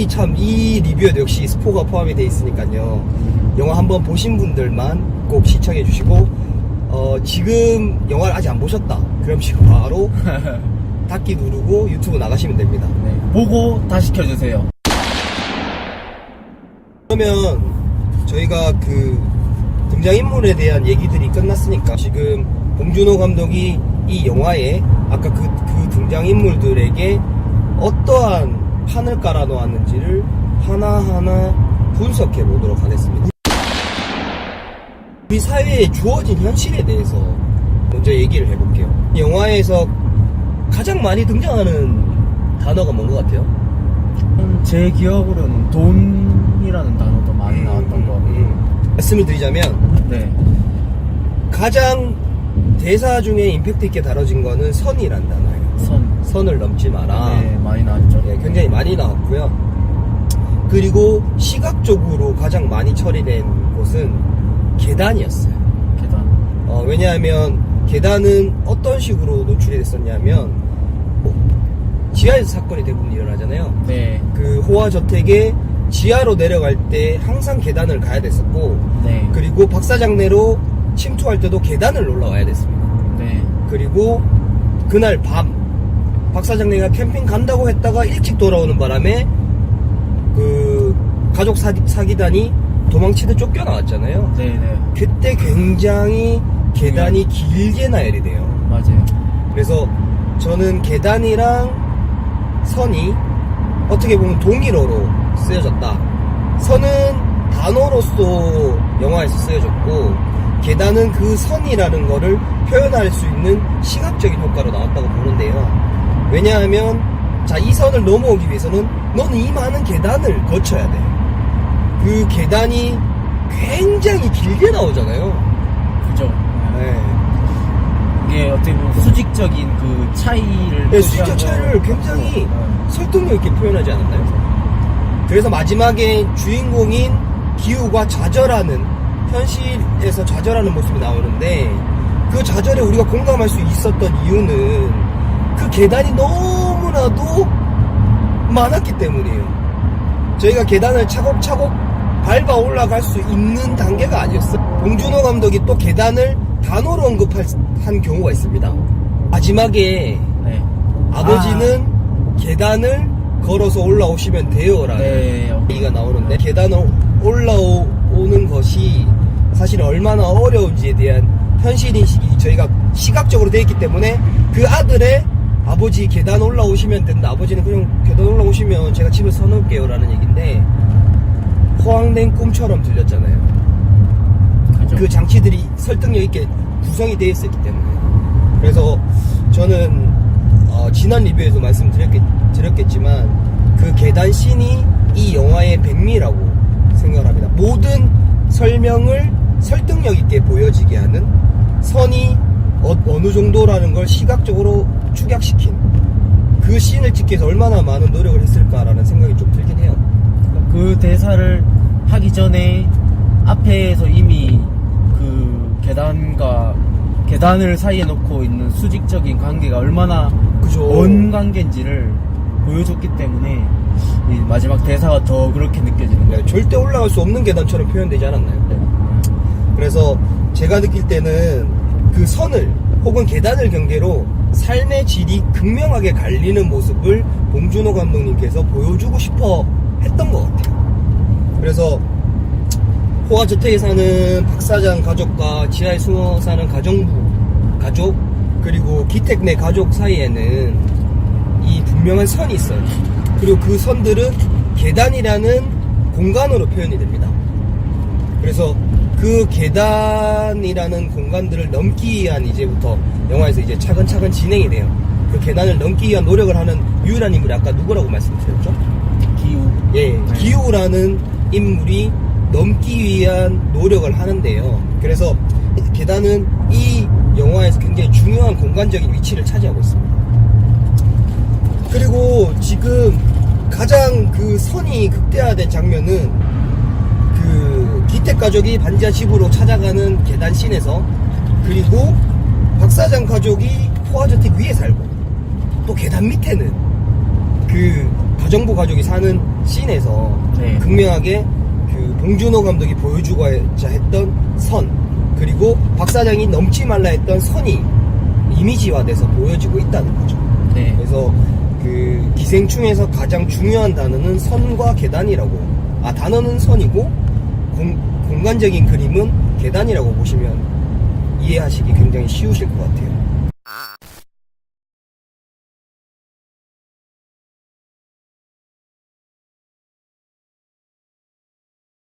이 참 이 리뷰에도 역시 스포가 포함이 돼 있으니까요. 영화 한번 보신 분들만 꼭 시청해 주시고 어, 지금 영화를 아직 안 보셨다. 그럼 지금 바로 닫기 누르고 유튜브 나가시면 됩니다. 네, 보고 다시 켜주세요. 그러면 저희가 그 등장인물에 대한 얘기들이 끝났으니까 지금 봉준호 감독이 이 영화에 아까 그, 그 등장인물들에게 어떠한 판을 깔아 놓았는지를 하나하나 분석해 보도록 하겠습니다. 우리 사회에 주어진 현실에 대해서 먼저 얘기를 해볼게요. 이 영화에서 가장 많이 등장하는 단어가 뭔 것 같아요? 음, 제 기억으로는 돈이라는 단어도 많이 나왔던 것 같고. 음. 말씀을 드리자면 네. 가장 대사 중에 임팩트 있게 다뤄진 거는 선이란 단어예요. 선. 선을 넘지 마라. 네, 많이 나왔죠. 예, 굉장히 많이 나왔고요. 그리고 시각적으로 가장 많이 처리된 곳은 계단이었어요. 계단. 어, 왜냐하면 계단은 어떤 식으로 노출이 됐었냐면 뭐, 지하에서 사건이 대부분 일어나잖아요. 네. 그 호화 저택에 지하로 내려갈 때 항상 계단을 가야 됐었고 네. 그리고 박사장내로 침투할 때도 계단을 올라와야 됐습니다. 네. 그리고 그날 밤 박 사장내가 캠핑 간다고 했다가 일찍 돌아오는 바람에 그 가족 사기, 사기 단이 도망치듯 쫓겨나왔잖아요. 네, 네. 그때 굉장히 계단이 길게 나열이 돼요. 맞아요. 그래서 저는 계단이랑 선이 어떻게 보면 동일어로 쓰여졌다. 선은 단어로서 영화에서 쓰여졌고 계단은 그 선이라는 거를 표현할 수 있는 시각적인 효과로 나왔다고 보는데요. 왜냐하면 자 이 선을 넘어오기 위해서는 너는 이 많은 계단을 거쳐야 돼. 그 계단이 굉장히 길게 나오잖아요. 그죠. 네. 이게 어떻게 보면 수직적인 그 차이를. 네, 수직적 차이를 것 굉장히 같고. 설득력 있게 표현하지 않았나요? 그래서 마지막에 주인공인 기우가 좌절하는 현실에서 좌절하는 모습이 나오는데 그 좌절에 우리가 공감할 수 있었던 이유는 그 계단이 너무나도 많았기 때문이에요. 저희가 계단을 차곡차곡 밟아 올라갈 수 있는 단계가 아니었어요. 봉준호 감독이 또 계단을 단어로 언급한 한 경우가 있습니다. 마지막에 네. 아버지는 계단을 걸어서 올라오시면 돼요라는 네. 얘기가 나오는데 계단을 올라오는 것이 사실 얼마나 어려운지에 대한 현실 인식이 저희가 시각적으로 되어 있기 때문에 그 아들의 아버지 계단 올라오시면 된다. 아버지는 그냥 계단 올라오시면 제가 집에 서놓을게요 라는 얘기인데 포항된 꿈처럼 들렸잖아요. 그죠. 그 장치들이 설득력 있게 구성이 되어 있었기 때문에. 그래서 저는 어, 지난 리뷰에서 말씀드렸겠 지만 그 계단 씬이 이 영화의 백미라고 생각을 합니다. 모든 설명을 설득력 있게 보여지게 하는 선이 어, 느 정도라는 걸 시각적으로 축약시킨 그 씬을 찍기 위해서 얼마나 많은 노력을 했을까라는 생각이 좀 들긴 해요 그 대사를 하기 전에 앞에서 이미 그 계단과 계단을 사이에 놓고 있는 수직적인 관계가 얼마나 그죠 먼 관계인지를 보여줬기 때문에 이 마지막 대사가 더 그렇게 느껴지는 네, 거예요. 절대 올라갈 수 없는 계단처럼 표현되지 않았나요? 네. 그래서 제가 느낄 때는 그 선을 혹은 계단을 경계로 삶의 질이 극명하게 갈리는 모습을 봉준호 감독님께서 보여주고 싶어 했던 것 같아요. 그래서 호화 저택에 사는 박사장 가족과 지하에 숨어 사는 가정부 가족 그리고 기택 내 가족 사이에는 이 분명한 선이 있어요. 그리고 그 선들은 계단이라는 공간으로 표현이 됩니다. 그래서 그 계단이라는 공간들을 넘기 위한 이제부터 영화에서 이제 차근차근 진행이 돼요. 그 계단을 넘기 위한 노력을 하는 유일한 인물이 아까 누구라고 말씀드렸죠? 기후. 예, 네. 기우라는 인물이 넘기 위한 노력을 하는데요. 그래서 계단은 이 영화에서 굉장히 중요한 공간적인 위치를 차지하고 있습니다. 그리고 지금 가장 그 선이 극대화된 장면은 그 기택 가족이 반지하 집으로 찾아가는 계단 씬에서 그리고 박사장 가족이 포화저택 위에 살고 또 계단 밑에는 그 가정부 가족이 사는 씬에서 네. 극명하게 그 봉준호 감독이 보여주고자 했던 선 그리고 박 사장이 넘지 말라 했던 선이 이미지화돼서 보여지고 있다는 거죠. 네. 그래서 그 기생충에서 가장 중요한 단어는 선과 계단이라고 아 단어는 선이고 공, 공간적인 그림은 계단이라고 보시면 이해하시기 굉장히 쉬우실 것 같아요.